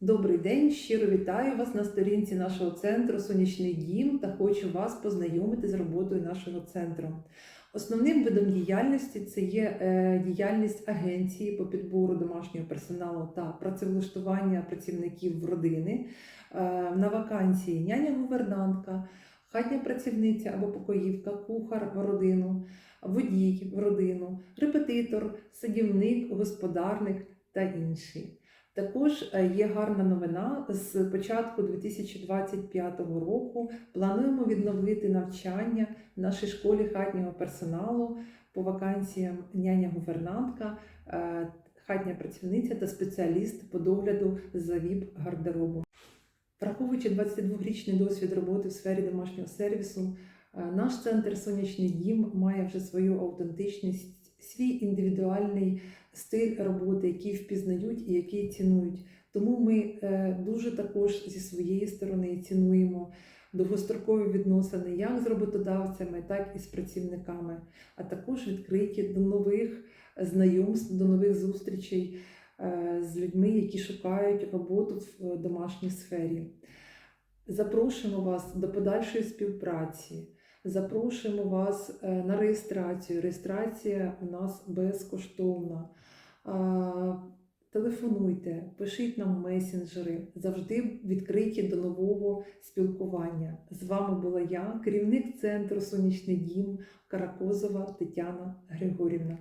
Добрий день, щиро вітаю вас на сторінці нашого центру Сонячний дім та хочу вас познайомити з роботою нашого центру. Основним видом діяльності це є е, діяльність агенції по підбору домашнього персоналу та працевлаштування працівників родини Е, на вакансії няня-гувернантка, хатня працівниця або покоївка, кухар в родину, водій в родину, репетитор, садівник, господарник та інші. Також е, є гарна новина. З початку 2025 року плануємо відновити навчання в нашій школі хатнього персоналу по вакансіям няня-гувернантка, е, хатня працівниця та спеціаліст по догляду за ВІП-гардеробом. Враховуючи 22-річний досвід роботи в сфері домашнього сервісу, е, наш центр Сонячний дім має вже свою аутентичність, свій індивідуальний стиль роботи, який впізнають і який цінують. Тому ми е, дуже також зі своєї сторони цінуємо довгострокові відносини як з роботодавцями, так і з працівниками, а також відкриті до нових знайомств, до нових зустрічей е, з людьми, які шукають роботу в домашній сфері. Запрошуємо вас до подальшої співпраці. Запрошуємо вас е, на реєстрацію. Реєстрація у нас безкоштовна. Телефонуйте, пишіть нам месенджери, завжди відкриті до нового спілкування. З вами була я, керівник центру Сонячний дім Каракозова Тетяна Григорівна.